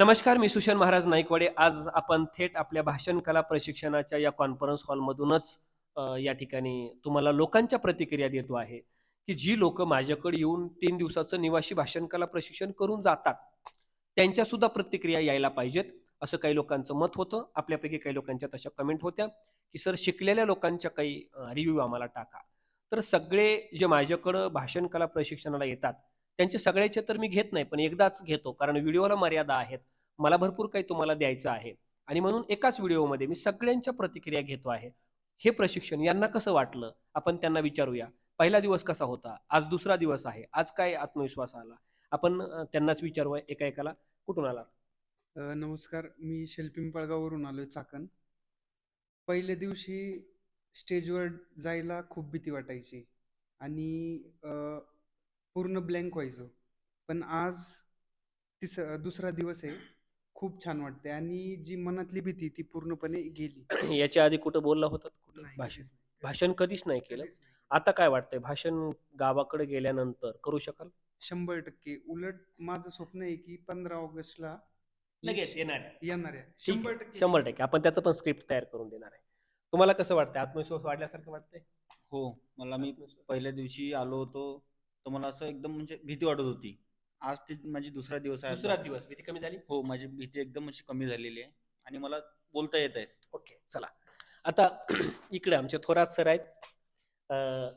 नमस्कार मी सुशन महाराज नाईकवाडे. आज आपण थेट आपल्या भाषण कला प्रशिक्षणाच्या या कॉन्फरन्स हॉलमधूनच या ठिकाणी तुम्हाला लोकांच्या प्रतिक्रिया देतो आहे की जी लोक माझ्याकडे येऊन तीन दिवसाचं निवासी भाषण कला प्रशिक्षण करून जातात त्यांच्या सुद्धा प्रतिक्रिया यायला पाहिजेत. असं काही लोकांचं मत होतं. आपल्यापैकी काही लोकांच्या तशा कमेंट होत्या की सर शिकलेल्या लोकांच्या काही रिव्ह्यू आम्हाला टाका. तर सगळे जे माझ्याकडं भाषण कला प्रशिक्षणाला येतात त्यांचे सगळ्याचे तर मी घेत नाही पण एकदाच घेतो कारण व्हिडिओला मर्यादा आहेत. मला भरपूर काही तुम्हाला द्यायचं आहे. आणि म्हणून एकाच व्हिडिओमध्ये मी सगळ्यांच्या प्रतिक्रिया घेतो आहे. हे प्रशिक्षण यांना कसं वाटलं? आपण त्यांना विचारूया. पहिला दिवस कसा होता? आज दुसरा दिवस आहे. आज काय आत्मविश्वास आला? आपण त्यांनाच विचारूया एका एकाला कुठून आला नमस्कार. मी शेलपिंपळगाववरून आलोय चाकण. पहिल्या दिवशी स्टेजवर जायला खूप भीती वाटायची. आणि पूर्ण ब्लँक व्हायचो. पण आज तिस दुसरा दिवस आहे. खूप छान वाटते आणि जी मनातली भीती ती पूर्णपणे गेली. याच्या आधी कुठं बोलला होता? कुठं? नाही, भाषण. कधीच नाही. भाषण कधीच नाही केलं. कधीच नाही. आता काय वाटतंय? भाषण गावाकडे गेल्यानंतर करू शकाल? शंभर टक्के. उलट माझं स्वप्न आहे की पंधरा ऑगस्टला मी लगेच येणार आहे. येणार आहे. ठीक शंभर टक्के. शंभर टक्के. आपण त्याचं पण स्क्रिप्ट तयार करून देणार आहे. तुम्हाला कसं वाटतंय? आत्मविश्वास वाढल्यासारखं वाटतंय? हो. मला मी पहिल्या दिवशी आलो होतो. तर मला असं एकदम म्हणजे भीती वाटत होती. आज ती माझी दुसरा दिवस आहे. दुसरा. दिवस. भीती कमी झाली? हो माझी भीती एकदम अशी कमी झालेली आहे. आणि मला बोलता येत आहे. ओके चला. आता इकडे आमचे थोरात सर आहेत.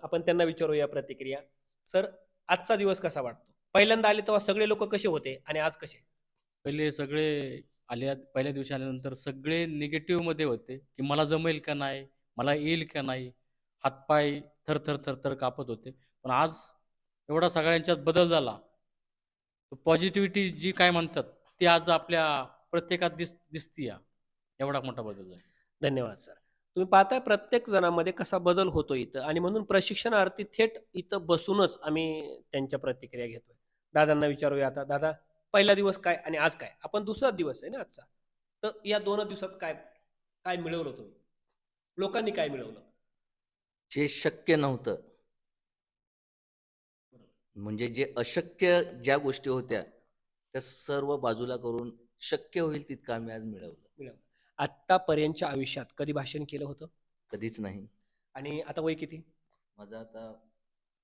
आपण त्यांना विचारूया प्रतिक्रिया. सर आजचा दिवस कसा वाटतो? पहिल्यांदा आले तेव्हा सगळे लोक कसे होते आणि आज कसे? पहिले सगळे आल्या पहिल्या दिवशी आल्यानंतर सगळे निगेटिव्हमध्ये होते की मला जमेल का नाही मला येईल का नाही. हातपाय थर थर थर थर कापत होते. पण आज एवढा सगळ्यांच्यात बदल झाला. पॉझिटिव्हिटी जी काय म्हणतात ती आज आपल्या प्रत्येकात दिस दिसती एवढा मोठा बदल झाला. धन्यवाद सर तुम्ही पाहताय प्रत्येक जणांमध्ये कसा बदल होतो इथं आणि म्हणून प्रशिक्षणार्थी थेट इथं बसूनच आम्ही त्यांच्या प्रतिक्रिया घेतोय. दादांना विचारूया आता. दादा पहिला दिवस काय आणि आज काय? आपण दुसरा दिवस आहे ना आजचा? तर या दोन दिवसात काय काय मिळवलं तुम्ही? लोकांनी काय मिळवलं? जे शक्य नव्हतं म्हणजे जे अशक्य ज्या गोष्टी होत्या त्या सर्व बाजूला करून शक्य होईल तितकं आम्ही आज मिळवलं. मिळवलं. आत्तापर्यंतच्या आयुष्यात कधी भाषण केलं होतं? कधीच नाही. आणि आता वय किती? माझं आता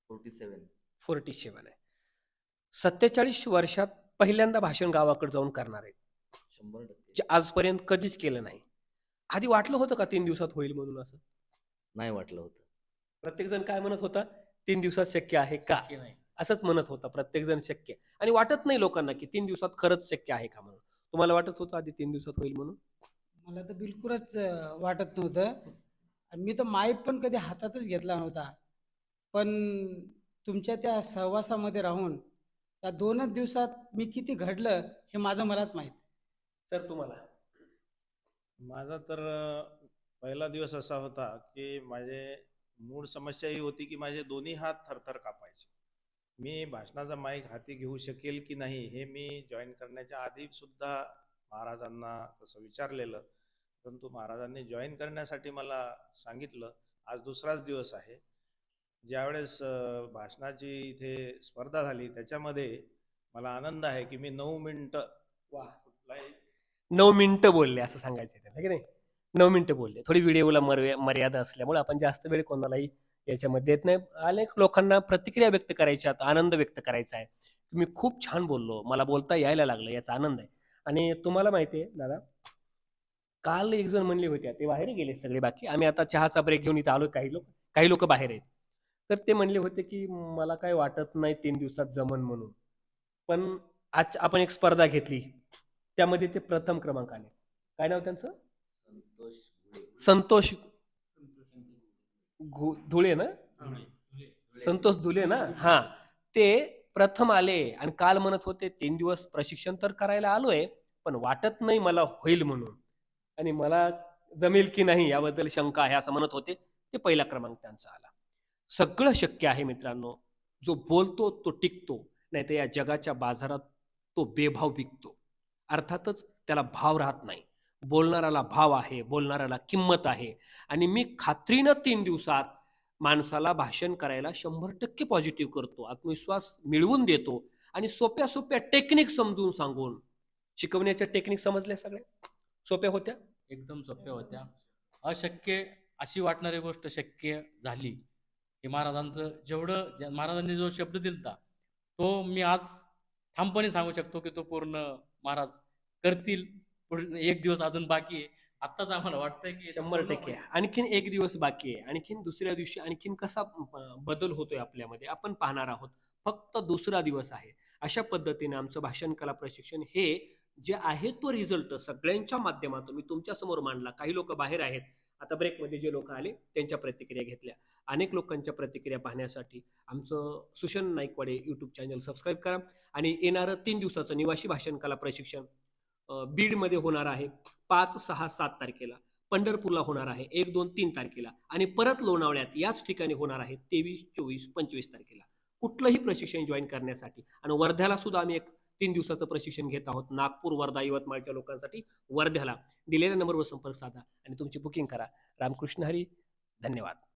फोर्टी सेवन फोर्टी सेवन आहे. सत्तेचाळीस वर्षात पहिल्यांदा भाषण गावाकडे जाऊन करणार आहे शंभर टक्के. जे आजपर्यंत कधीच केलं नाही. आधी वाटलं होतं का तीन दिवसात होईल म्हणून असं? नाही वाटलं होतं. प्रत्येक जण काय म्हणत होता? तीन दिवसात शक्य आहे का? नाही. असंच म्हणत होता प्रत्येक जण शक्य. आहे. आणि वाटत नाही लोकांना की तीन दिवसात खरंच शक्य आहे का म्हणून. तुम्हाला वाटत होतं आधी तीन दिवसात होईल म्हणून? मला तर बिलकुलच वाटत नव्हतं. आणि मी तर माईक पण कधी हातातच घेतला नव्हता. पण तुमच्या त्या सहवासामध्ये राहून त्या दोनच दिवसात मी किती घडलं हे माझं मलाच माहीत. सर तुम्हाला? माझा तर पहिला दिवस असा होता की माझे मूळ समस्या ही होती की माझे दोन्ही हात थरथर कापायचे. मी भाषणाचा माईक हाती घेऊ शकेल की नाही हे मी जॉईन करण्याच्या आधी सुद्धा महाराजांना तसं विचारलेलं. परंतु महाराजांनी जॉईन करण्यासाठी मला सांगितलं आज दुसराच दिवस आहे. ज्यावेळेस भाषणाची इथे स्पर्धा झाली त्याच्यामध्ये मला आनंद आहे की मी नऊ मिनटं वा. कुठलाही नऊ मिनिटं बोलले असं सांगायचं आहे त्याला, है की नाही? नऊ मिनिटं बोलले. थोडी व्हिडिओला मर्या मर्यादा असल्यामुळे आपण जास्त वेळ कोणालाही याच्यामध्ये देत नाही. अनेक लोकांना प्रतिक्रिया व्यक्त करायच्या आनंद व्यक्त करायचा आहे. मी खूप छान बोललो. मला बोलता यायला लागलं. याचा आनंद आहे. आणि तुम्हाला माहिती आहे दादा काल एक जण म्हणले होते ते बाहेर गेले सगळे बाकी. आम्ही आता चहाचा ब्रेक घेऊन इथं आलो काही लोक काही लोक बाहेर आहेत. तर ते म्हणले होते की मला काय वाटत नाही तीन दिवसात जमन म्हणून. पण आज आपण एक स्पर्धा घेतली. त्यामध्ये ते प्रथम क्रमांक आले. काय नाव त्यांचं? संतोष. संतोष धुळे ना? संतोष धुले ना? हा. ते प्रथम आले आणि काल म्हणत होते तीन दिवस प्रशिक्षण तर करायला आलोय पण वाटत नाही मला होईल म्हणून. आणि मला जमेल की नाही याबद्दल शंका आहे असं म्हणत होते. ते पहिला क्रमांक त्यांचा आला. सगळं शक्य आहे मित्रांनो. जो बोलतो तो टिकतो. नाही तर या जगाच्या बाजारात तो बेभाव विकतो. अर्थातच त्याला भाव राहत नाही. बोलणाऱ्याला भाव आहे बोलणाऱ्याला किंमत आहे. आणि मी खात्रीनं तीन दिवसात माणसाला भाषण करायला शंभर टक्के पॉझिटिव्ह करतो. आत्मविश्वास मिळवून देतो आणि सोप्या सोप्या टेक्निक समजून सांगून शिकवण्याच्या टेक्निक समजल्या सगळ्या? सोप्या होत्या? एकदम सोप्या होत्या. अशक्य अशी वाटणारी गोष्ट शक्य झाली हे महाराजांचं जेवढं ज्या- महाराजांनी जो शब्द दिलता तो मी आज ठामपणे सांगू शकतो की तो पूर्ण महाराज करतील. एक दिवस अजून बाकी आहे. आत्ताच आम्हाला वाटतंय की शंभर टक्के. आणखीन एक दिवस बाकी आहे. आणखीन दुसऱ्या दिवशी आणखीन कसा बदल होतोय आपल्यामध्ये आपण पाहणार आहोत. फक्त दुसरा दिवस आहे. अशा पद्धतीने आमचं भाषण कला प्रशिक्षण हे जे आहे तो रिझल्ट सगळ्यांच्या माध्यमातून मी तुमच्यासमोर मांडला. काही लोक बाहेर आहेत. आता ब्रेकमध्ये जे लोक आले त्यांच्या प्रतिक्रिया घेतल्या. अनेक लोकांच्या प्रतिक्रिया पाहण्यासाठी आमचं Sushan Naikwade YouTube channel subscribe करा. आणि येणारं तीन दिवसाचं निवासी भाषण कला प्रशिक्षण बीडमध्ये होणार आहे. पाच सहा सात तारखेला. पंढरपूरला होणार आहे. एक दोन तीन तारखेला. आणि परत लोणावळ्यात याच ठिकाणी होणार आहे तेवीस चोवीस पंचवीस तारखेला. कुठलंही प्रशिक्षण जॉईन करण्यासाठी आणि वर्ध्याला सुद्धा आम्ही एक तीन दिवसाचं प्रशिक्षण घेत आहोत. नागपूर वर्धा यवतमाळच्या लोकांसाठी वर्ध्याला दिलेल्या नंबरवर संपर्क साधा आणि तुमची बुकिंग करा. रामकृष्ण हरी धन्यवाद.